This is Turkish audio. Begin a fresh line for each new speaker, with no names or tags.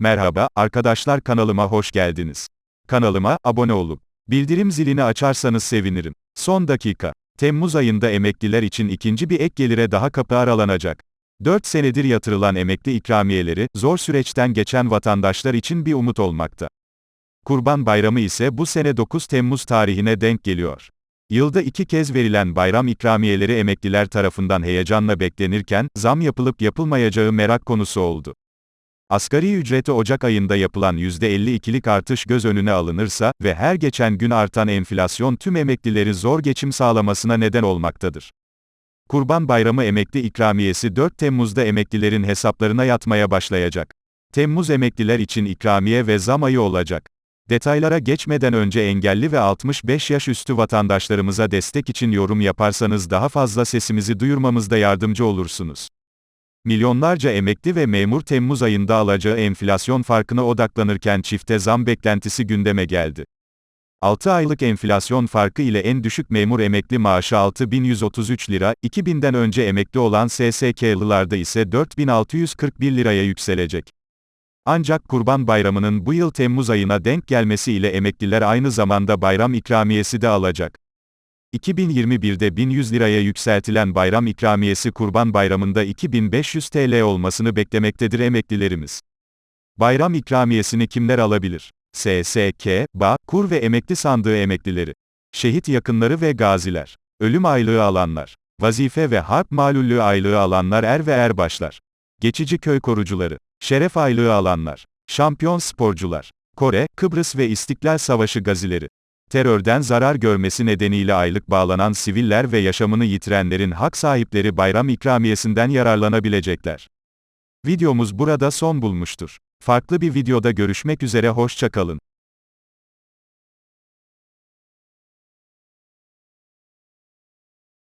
Merhaba, arkadaşlar kanalıma hoş geldiniz. Kanalıma abone olup bildirim zilini açarsanız sevinirim. Son dakika. Temmuz ayında emekliler için ikinci bir ek gelire daha kapı aralanacak. 4 senedir yatırılan emekli ikramiyeleri, zor süreçten geçen vatandaşlar için bir umut olmakta. Kurban Bayramı ise bu sene 9 Temmuz tarihine denk geliyor. Yılda iki kez verilen bayram ikramiyeleri emekliler tarafından heyecanla beklenirken, zam yapılıp yapılmayacağı merak konusu oldu. Asgari ücreti Ocak ayında yapılan %52'lik artış göz önüne alınırsa ve her geçen gün artan enflasyon tüm emeklileri zor geçim sağlamasına neden olmaktadır. Kurban Bayramı emekli ikramiyesi 4 Temmuz'da emeklilerin hesaplarına yatmaya başlayacak. Temmuz emekliler için ikramiye ve zam ayı olacak. Detaylara geçmeden önce engelli ve 65 yaş üstü vatandaşlarımıza destek için yorum yaparsanız daha fazla sesimizi duyurmamızda yardımcı olursunuz. Milyonlarca emekli ve memur Temmuz ayında alacağı enflasyon farkına odaklanırken çifte zam beklentisi gündeme geldi. 6 aylık enflasyon farkı ile en düşük memur emekli maaşı 6133 lira, 2000'den önce emekli olan SSK'lılarda ise 4641 liraya yükselecek. Ancak Kurban Bayramı'nın bu yıl Temmuz ayına denk gelmesi ile emekliler aynı zamanda bayram ikramiyesi de alacak. 2021'de 1100 liraya yükseltilen bayram ikramiyesi Kurban Bayramı'nda 2500 TL olmasını beklemektedir emeklilerimiz. Bayram ikramiyesini kimler alabilir? SSK, BA, kur ve emekli sandığı emeklileri. Şehit yakınları ve gaziler. Ölüm aylığı alanlar. Vazife ve harp malullüğü aylığı alanlar er ve erbaşlar. Geçici köy korucuları. Şeref aylığı alanlar. Şampiyon sporcular. Kore, Kıbrıs ve İstiklal Savaşı gazileri. Terörden zarar görmesi nedeniyle aylık bağlanan siviller ve yaşamını yitirenlerin hak sahipleri bayram ikramiyesinden yararlanabilecekler. Videomuz burada son bulmuştur. Farklı bir videoda görüşmek üzere hoşçakalın.